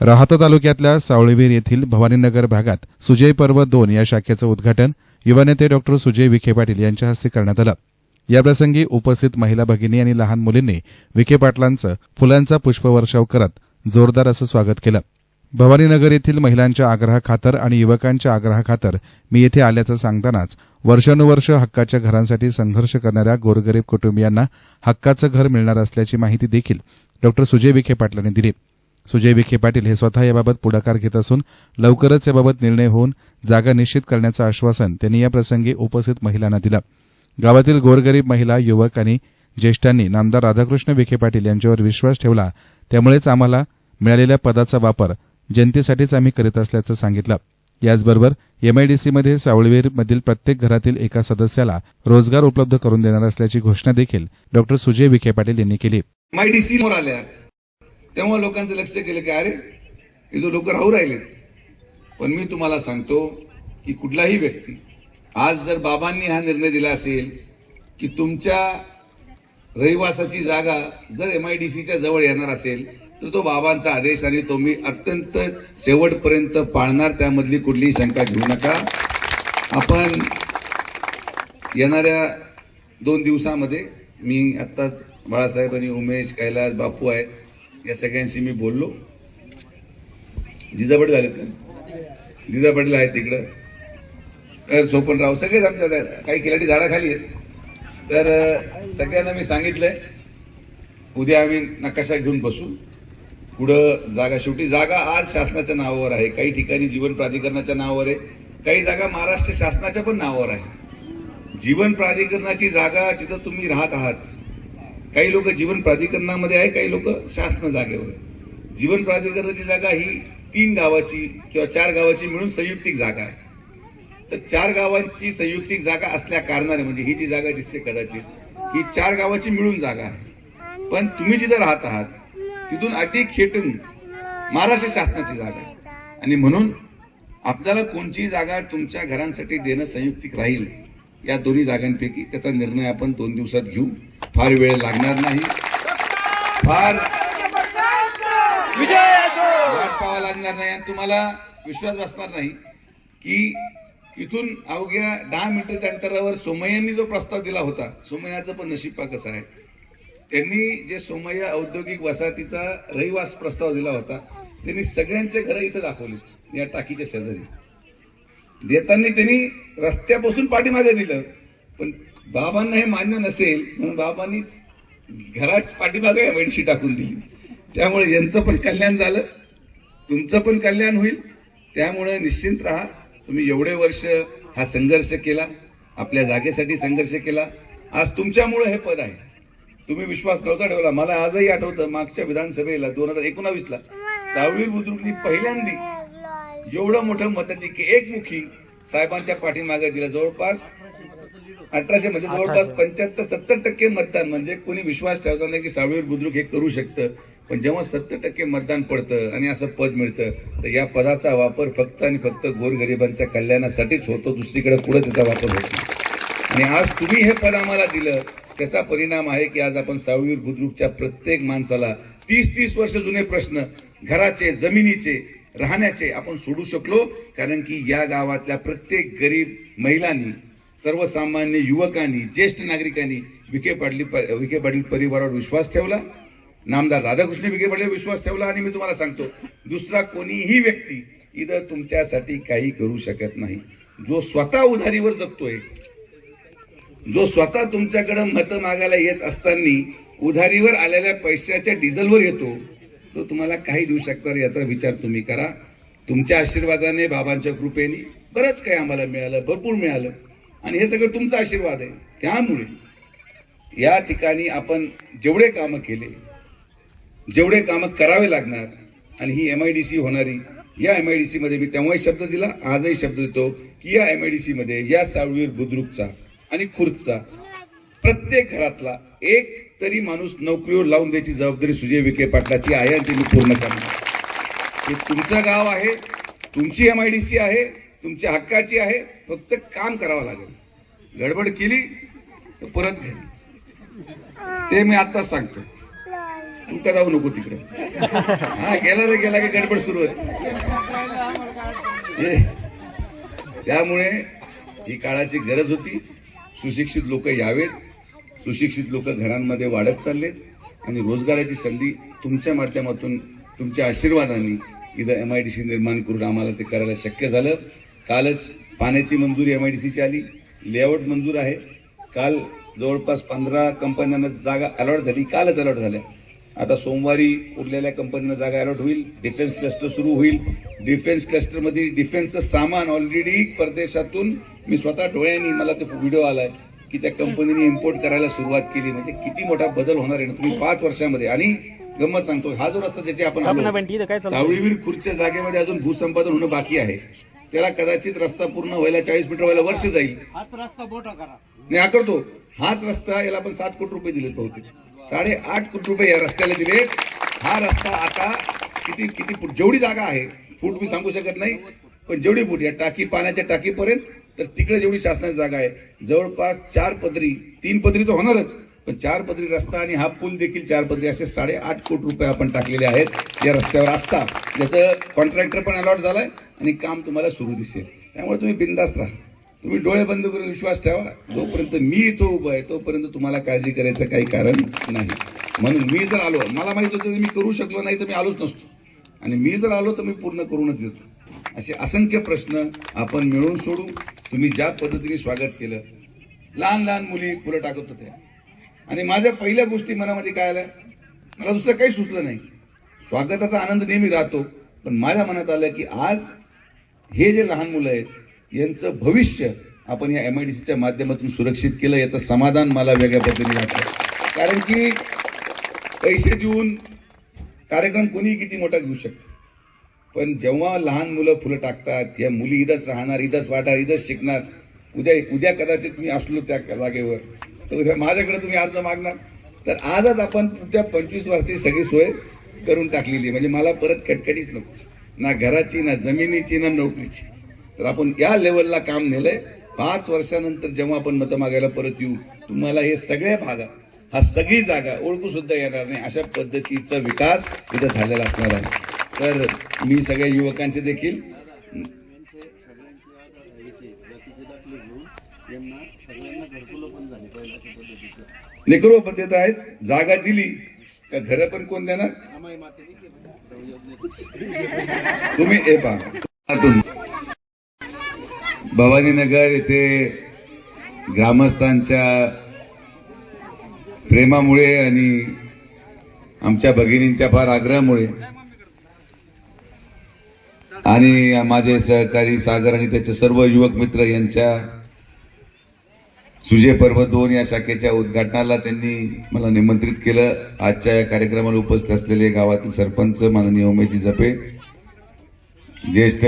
राहता तालुक्यातल्या सावळीवीर येथील भवानीनगर भागात सुजय पर्व दोन या शाखेचं उद्घाटन युवा नेते डॉक्टर सुजय विखे पाटील यांच्या हस्ते करण्यात आलं. याप्रसंगी उपस्थित महिला भगिनी आणि लहान मुलींनी विखे पाटलांचं फुलांचा पुष्पवर्षाव करत जोरदार असं स्वागत केलं. भवानीनगर येथील महिलांच्या आग्रहाखातर आणि युवकांच्या आग्रहाखातर मी येथे आल्याचं सांगतानाच वर्षानुवर्ष हक्काच्या घरांसाठी संघर्ष करणाऱ्या गोरगरीब कुटुंबियांना हक्काचं घर मिळणार असल्याची माहिती देखील डॉक्टर सुजय विखे पाटलांनी दिली. सुजय विखे पाटील हे स्वतः याबाबत पुढाकार घेत असून लवकरच याबाबत निर्णय होऊन जागा निश्चित करण्याचं आश्वासन त्यांनी या प्रसंगी उपस्थित महिलांना दिलं. गावातील गोरगरीब महिला युवक आणि ज्येष्ठांनी नामदार राधाकृष्ण विखे पाटील यांच्यावर विश्वास ठेवला. त्यामुळेच आम्हाला मिळालेल्या पदाचा वापर जनतेसाठीच आम्ही करीत असल्याचं सांगितलं. याचबरोबर एमआयडीसीमध्ये सावळवेरमधील प्रत्येक घरातील एका सदस्याला रोजगार उपलब्ध करून देणार असल्याची घोषणा देखील डॉक्टर सुजय विखे पाटील यांनी केली. एमआयडीसी आल्या. तेव्हा लोकांचं लक्ष केलं की अरे हे जो लोक राहू राहिले पण मी तुम्हाला सांगतो की कुठलाही व्यक्ती आज जर बाबांनी हा निर्णय दिला असेल की तुमच्या रहिवासाची जागा जर एम आय डी सीच्या जवळ येणार असेल तर तो बाबांचा आदेश आणि तो मी अत्यंत शेवटपर्यंत पाळणार त्यामधली कुठलीही शंका घेऊ नका. आपण येणाऱ्या दोन दिवसामध्ये मी आत्ताच बाळासाहेब आणि उमेश कैलास बापू आहेत या सगळ्यांशी मी बोललो. जिजाबडे झालेत का? जिजा आहेत तिकडं. तर सोपनराव सगळेच आमच्या काही खिलाडी झाडाखाली आहेत. तर सगळ्यांना मी सांगितलंय उद्या आम्ही नकाशा घेऊन बसू. पुढं जागा शेवटी जागा आज शासनाच्या नावावर आहे. काही ठिकाणी जीवन प्राधिकरणाच्या नावावर आहे. काही जागा महाराष्ट्र शासनाच्या पण नावावर आहे. जीवन प्राधिकरणाची जागा जिथं तुम्ही राहत आहात काही लोक जीवन प्राधिकरणामध्ये आहे काही लोक शासन जागेवर जीवन प्राधिकरणाची जागा ही तीन गावाची किंवा चार गावाची मिळून संयुक्तिक जागा आहे. तर चार गावांची संयुक्तिक जागा असल्या कारणाने म्हणजे ही जी जागा दिसते कदाचित ही चार गावाची मिळून जागा आहे. पण तुम्ही जिथं राहत आहात तिथून अति खेटून महाराष्ट्र शासनाची जागा आहे. आणि म्हणून आपल्याला कोणची जागा तुमच्या घरांसाठी देणं संयुक्तिक राहील. या दोन्ही जागांपैकी त्याचा निर्णय आपण दोन दिवसात घेऊ. फार वेळ लागणार नाही. फार वाट पाहावा लागणार नाही आणि तुम्हाला विश्वास बसणार नाही की इथून अवघ्या दहा मिनिटाच्या अंतरावर सोमय्यांनी जो प्रस्ताव दिला होता सोमय्याचं पण नशीब कसं आहे. त्यांनी जे सोमय्या औद्योगिक वसाहतीचा रहिवास प्रस्ताव दिला होता त्यांनी सगळ्यांचे घरं इथं दाखवली या टाकीच्या शेजारी. देताना त्यांनी रस्त्यापासून पाठीमागे दिलं. पण बाबांना हे मान्य नसेल म्हणून बाबांनी घराच पाठीमागे वेडशी टाकून दिली. त्यामुळे यांचं पण कल्याण झालं. तुमचं पण कल्याण होईल. त्यामुळे निश्चिंत राहा. तुम्ही एवढे वर्ष हा संघर्ष केला. आपल्या जागेसाठी संघर्ष केला. आज तुमच्यामुळे हे पद आहे. तुम्ही विश्वास नव्हता ठेवला. मला आजही आठवतं मागच्या विधानसभेला दोन हजार एकोणावीसला सावळी बुद्रुकनी पहिल्यांदी एवढं मोठं मतांची की एकमुखी साहेबांच्या पाठीमागे दिलं जवळपास अठराशे म्हणजे जवळपास पंच्याहत्तर सत्तर टक्के मतदान म्हणजे कोणी विश्वास ठेवता नाही की सावळीवर बुद्रुक हे करू शकतं. पण जेव्हा सत्तर टक्के मतदान पडतं आणि असं पद मिळतं तर या पदाचा वापर फक्त आणि फक्त गोरगरिबांच्या कल्याणासाठीच होतो. दुसरीकडे कुठं त्याचा वापर होत आणि आज तुम्ही हे पद आम्हाला दिलं त्याचा परिणाम आहे की आज आपण सावळीवर बुद्रुकच्या प्रत्येक माणसाला तीस तीस वर्ष जुने प्रश्न घराचे जमिनीचे राहण्याचे आपण सोडू शकलो कारण की या गावातल्या प्रत्येक गरीब महिलांनी सर्वसामान्य युवकांनी ज्येष्ठ नागरिकांनी विखे पाटील विखे पाटील परिवारावर विश्वास ठेवला. नामदार राधाकृष्ण विखे पाटील विश्वास ठेवला आणि मी तुम्हाला सांगतो दुसरा कोणीही व्यक्ती इथं तुमच्यासाठी काही करू शकत नाही. जो स्वतः उधारीवर जगतोय जो स्वतः तुमच्याकडं मतं मागायला येत असताना उधारीवर आलेल्या पैशाच्या डिझेलवर येतो तो तुम्हाला काही देऊ याचा विचार तुम्ही करा. तुमच्या आशीर्वादाने बाबांच्या कृपेने बरंच काही आम्हाला मिळालं भरपूर मिळालं. आणि हे सगळं तुमचा आशीर्वाद आहे. त्यामुळे या ठिकाणी आपण जेवढे कामं केले जेवढे कामं करावे लागणार आणि ही एम आय डी सी होणारी या एम आय डी सी मध्ये मी तेव्हाही शब्द दिला आजही शब्द देतो की या एम आय डी सी मध्ये या सावळीर बुद्रुकचा आणि खुर्दचा प्रत्येक घरातला एक तरी माणूस नोकरीवर लावून द्यायची जबाबदारी सुजय विखे पाटलाची आहे आणि ती मी पूर्ण करणार. हे तुमचं गाव आहे तुमची एम आय डी सी आहे तुमच्या हक्काची आहे फक्त काम करावं लागेल. गडबड केली तर परत घरी. ते मी आत्ताच सांगतो. तुमका जाऊ नको तिकडे. हा गेला रे गेला की गडबड सुरू होते त्यामुळे ही काळाची गरज होती. सुशिक्षित लोक यावेत. सुशिक्षित लोक घरांमध्ये वाढत चाललेत आणि रोजगाराची संधी तुमच्या माध्यमातून तुमच्या आशीर्वादाने इथं एम आय डी सी निर्माण करून आम्हाला ते करायला शक्य झालं. कालच पाण्याची मंजुरी एम आय डी सीची आली. लेआउट मंजूर आहे. काल जवळपास पंधरा कंपन्यांना जागा अलॉट झाली. कालच अलॉट झाल्या. आता सोमवारी उरलेल्या कंपन्यांना जागा अलॉट होईल. डिफेन्स क्लस्टर सुरू होईल. डिफेन्स क्लस्टरमध्ये डिफेन्सचं सामान ऑलरेडी परदेशातून मी स्वतः डोळ्यांनी मला तो व्हिडिओ आला आहे की त्या कंपनीने इम्पोर्ट करायला सुरुवात केली. म्हणजे किती मोठा बदल होणार आहे ना? तुम्ही पाच वर्षामध्ये. आणि गंमत सांगतो हा जो रस्ता जिथे आपण आलो, सावळीवीर खुर्च्या जागेमध्ये अजून भूसंपादन होणं बाकी आहे. त्याला कदाचित रस्ता पूर्ण व्हायला चाळीस मीटर व्हायला वर्ष जाईल. हाच रस्ता मोठा करा. नाही हा करतो. हाच रस्ता याला आपण सात कोटी रुपये दिलेत बहुतेक. साडेआठ कोटी रुपये या रस्त्याला दिले हा रस्ता आता किती किती फूट जेवढी जागा आहे फूट मी सांगू शकत नाही पण जेवढी फूट या टाकी पाण्याच्या टाकीपर्यंत तर तिकडे जेवढी शासनाची जागा आहे जवळपास चार पदरी तीन पदरी तर होणारच पण चार पदरी रस्ता आणि हा पूल देखील चार पदरी असे साडेआठ कोटी रुपये आपण टाकलेले आहेत या रस्त्यावर आत्ता. ज्याचं कॉन्ट्रॅक्टर पण अलॉट झालाय आणि काम तुम्हाला सुरू दिसेल. त्यामुळे तुम्ही बिंदास्त राहा. तुम्ही डोळे बंद करून विश्वास ठेवा. जोपर्यंत मी इथं उभं आहे तोपर्यंत तुम्हाला काळजी करायचं काही कारण नाही. म्हणून मी जर आलो मला माहीत होतं की मी करू शकलो नाही तर मी आलोच नसतो. आणि मी जर आलो तर मी पूर्ण करूनच देतो. असे असंख्य प्रश्न आपण मिळून सोडू. तुम्ही ज्या पद्धतीने स्वागत केलं लहान लहान मुली फुलं टाकत होत्या. आणि माझ्या पहिल्या गोष्टी मनामध्ये काय आल्या? मला दुसरं काही सुचलं नाही. स्वागताचा आनंद नेहमी राहतो पण माझ्या मनात आलं की आज हे जे लहान मुलं आहेत यांचं भविष्य आपण या एम आय डी सीच्या माध्यमातून सुरक्षित केलं याचं समाधान मला वेगळ्या पद्धतीने वाटतं कारण की पैसे देऊन कार्यक्रम कोणीही किती मोठा घेऊ शकतो. पण जेव्हा लहान मुलं फुलं टाकतात या मुली इथंच राहणार इथंच वाढणार इथंच शिकणार उद्या उद्या कदाचित मी असलो त्या जागेवर तर उद्या माझ्याकडे तुम्ही अर्ज मागणार. तर आजच आपण पुढच्या पंचवीस वर्षाची सगळी सोय करून टाकलेली आहे. म्हणजे मला परत कटकटीच नको ना घराची ना जमिनीची ना नोकरीची. तर आपण या लेवलला काम नेलंय. पाच वर्षानंतर जेव्हा आपण मतं मागायला परत येऊ तुम्हाला हे सगळ्या भागात हा सगळी जागा ओळखू सुद्धा येणार नाही. अशा पद्धतीचा विकास इथं झालेला असणार आहे. तर मी सगळ्या युवकांचे देखील लेकरो पद्धत आहेच जागा दिली. का घर पण कोण देणार? तुम्ही ए भवानीनगर येथे ग्रामस्थांच्या प्रेमामुळे आणि आमच्या भगिनींच्या फार आग्रहामुळे आणि माझे सहकारी सागर आणि त्याचे सर्व युवक मित्र यांच्या सुजय पर्व दोन या शाखेच्या उद्घाटनाला त्यांनी मला निमंत्रित केलं. आजच्या या कार्यक्रमाला उपस्थित असलेले गावातील सरपंच माननीय उमेशजी जपे ज्येष्ठ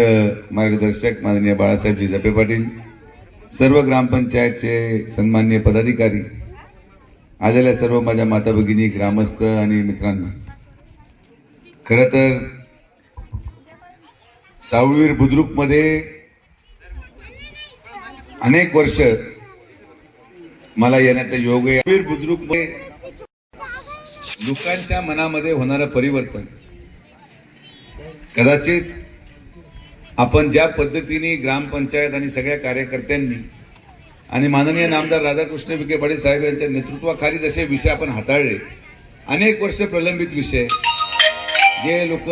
मार्गदर्शक माननीय बाळासाहेबजी जपे पाटील सर्व ग्रामपंचायतचे सन्मान्य पदाधिकारी आलेल्या सर्व माझ्या माता भगिनी ग्रामस्थ आणि मित्रांनो. खरं तर सावळीवीर बुद्रुकमध्ये अनेक वर्ष मला येण्याचा योग आहे. वीर बुद्रुकमध्ये लोकांच्या मनामध्ये होणारं परिवर्तन. कदाचित आपण ज्या पद्धतीने ग्रामपंचायत आणि सगळ्या कार्यकर्त्यांनी आणि माननीय नामदार राधाकृष्ण विखे पाटील साहेब यांच्या नेतृत्वाखाली जसे विषय आपण हाताळले अनेक वर्ष प्रलंबित विषय जे लोक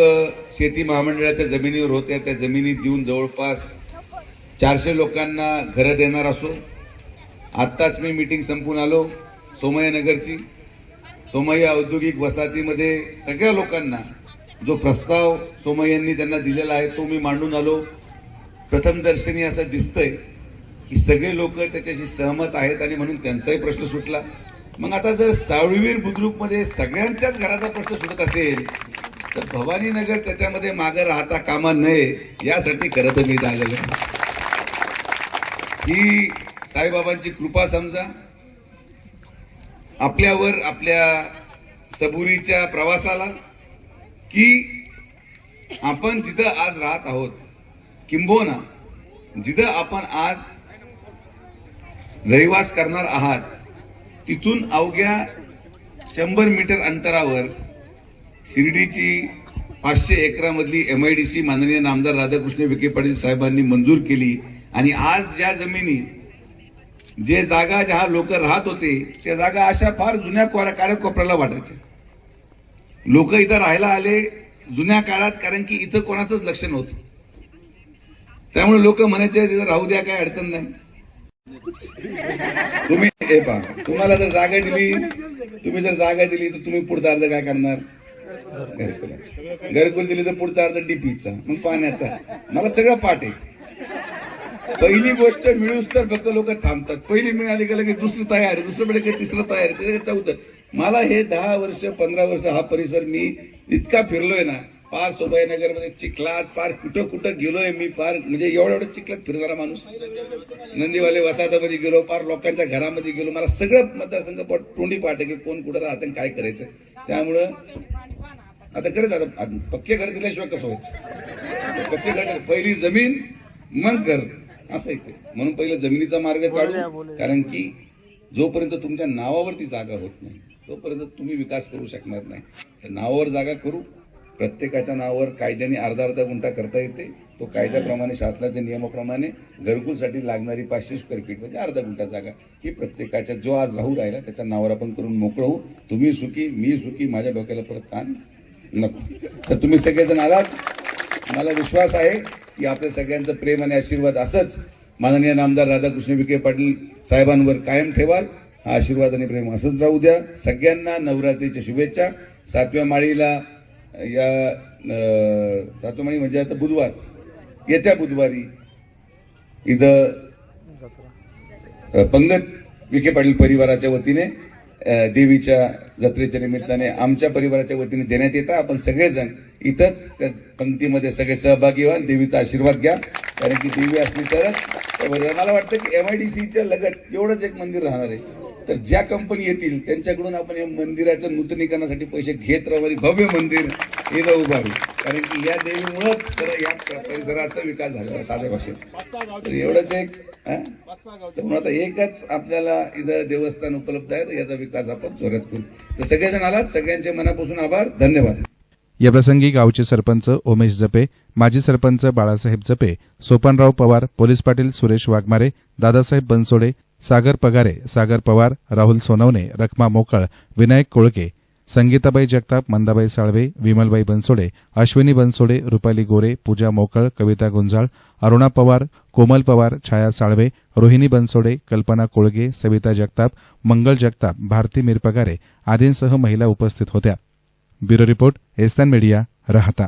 शेती महामंडळाच्या जमिनीवर होत्या त्या जमिनीत देऊन जवळपास चारशे लोकांना घरं देणार असो. आत्ताच मी मीटिंग संपून आलो सोमय्यानगरची सोमय्या औद्योगिक वसाहतीमध्ये सगळ्या लोकांना जो प्रस्ताव सोमय्यांनी त्यांना दिलेला आहे तो मी मांडून आलो. प्रथमदर्शनी असं दिसतंय की सगळे लोक त्याच्याशी सहमत आहेत आणि म्हणून त्यांचाही प्रश्न सुटला. मग आता जर सावळीवीर बुद्रुकमध्ये सगळ्यांच्याच घराचा प्रश्न सुटत असेल तर भवानीनगर त्याच्यामध्ये मागे राहता कामा नये यासाठी खरं तर मी झालेलं ही साईबाबांची कृपा समजा. आपल्यावर आपल्या सबुरीच्या प्रवासाला की आपण जिथं आज राहत आहोत किंबोना जिथं आपण आज रहिवास करणार आहात तिथून अवघ्या शंभर मीटर अंतरावर शिर्डीची पाचशे एकरामधली सी माननीय नामदार राधाकृष्ण विखे पाटील साहेबांनी मंजूर केली. आणि आज ज्या जमिनी जे जागा ज्या लोक राहत होते त्या जागा अशा फार जुन्या काळ्या कोपऱ्याला वाटायच्या. लोक इथं राहायला आले जुन्या काळात कारण की इथं कोणाचंच लक्ष नव्हतं. त्यामुळे लोक म्हणायचे तिथं राहू द्या काय अडचण नाही. तुम्ही हे पहा तुम्हाला जर जागा दिली तुम्ही जर जागा दिली तर तुम्ही पुढचा अर्ज काय करणार? घरकुलाचा. घरकुल दिली तर पुढचा अर्थ डीपीचा मग पाण्याचा. मला सगळं पाठ आहे. पहिली गोष्ट मिळूस तर फक्त लोक थांबतात. पहिली मिळाली का लगेच दुसरी तयार दुसरं म्हणजे काही तिसरं तयार चौथं. मला हे दहा वर्ष पंधरा वर्ष हा परिसर मी इतका फिरलोय ना पार सोबाईनगरमध्ये चिखलात पार कुठं कुठं गेलोय मी पार म्हणजे एवढ्या एवढं चिखलात फिरणारा माणूस. नंदीवाले वसाहतामध्ये गेलो पार लोकांच्या घरामध्ये गेलो. मला सगळं मतदारसंघ तोंडी पाठ की कोण कुठं राहतं काय करायचं. त्यामुळं आता करत आता पक्के घर दिल्याशिवाय कसं व्हायचं? पक्के घर पहिली जमीन मग घर. असं आहे म्हणून पहिलं जमिनीचा मार्ग काढू. कारण की जोपर्यंत तुमच्या नावावरती जागा होत नाही तोपर्यंत तुम्ही विकास करू शकणार नाही. नावावर जागा करू प्रत्येकाच्या नावावर कायद्याने अर्धा अर्धा गुंठा करता येते. तो कायद्याप्रमाणे शासनाच्या नियमाप्रमाणे घरकुलसाठी लागणारी पाचशे स्क्वेअर फीट म्हणजे अर्धा गुंठा जागा ही प्रत्येकाच्या जो आज राहू राहिला त्याच्या नावावर आपण करून मोकळं होऊ. तुम्ही सुखी मी सुखी माझ्या डोक्याला परत ताण नको. तर तुम्ही सगळेजण आलात. मला विश्वास आहे की आपल्या सगळ्यांचं प्रेम आणि आशीर्वाद असंच माननीय नामदार राधाकृष्ण विखे पाटील साहेबांवर कायम ठेवाल. हा आशीर्वाद आणि प्रेम असंच राहू द्या. सगळ्यांना नवरात्रीच्या शुभेच्छा. सातव्या माळीला या अं, म्हणजे आता बुधवार. येत्या बुधवारी इथं पंगत विखे पाटील परिवाराच्या वतीने देवीच्या जत्रेच्या निमित्ताने आमच्या परिवाराच्या वतीने देण्यात येतं. आपण सगळेजण इथंच त्या पंक्तीमध्ये सगळे सहभागी व्हा. देवीचा आशीर्वाद घ्या. कारण की देवी असली तरच मला वाटतं की एमआयडीसीच्या लगत एवढंच एक मंदिर राहणार आहे. तर ज्या कंपनी येतील त्यांच्याकडून आपण या मंदिराच्या नूतनीकरणासाठी पैसे घेत राहू भव्य मंदिर इथं उभारू. कारण की या देवीमुळंच तर या परिसराचा विकास झाला साध्या भाषेत. तर एवढंच एक म्हणून आता एकच आपल्याला इथं देवस्थान उपलब्ध आहे तर याचा विकास आपण जोरात करू. तर सगळेजण आलात? सगळ्यांचे मनापासून आभार धन्यवाद. या प्रसंगी गावचे सरपंच उमेश जपे माजी सरपंच बाळासाहेब जपे सोपानराव पवार पोलीस पाटील सुरेश वाघमारे दादासाहेब बनसोडे सागर पगारे सागर पवार राहुल सोनवणे रखमा मोकळ विनायक कोळके संगीताबाई जगताप मंदाबाई साळवे विमलबाई बनसोडे अश्विनी बनसोडे रुपाली गोरे पूजा मोकळ कविता गुंजाळ अरुणा पवार कोमल पवार छाया साळवे रोहिणी बनसोडे कल्पना कोळगे सविता जगताप मंगल जगताप भारती मिरपगारे आदींसह महिला उपस्थित होत्या. ब्युरो रिपोर्ट एस्तान मीडिया राहता.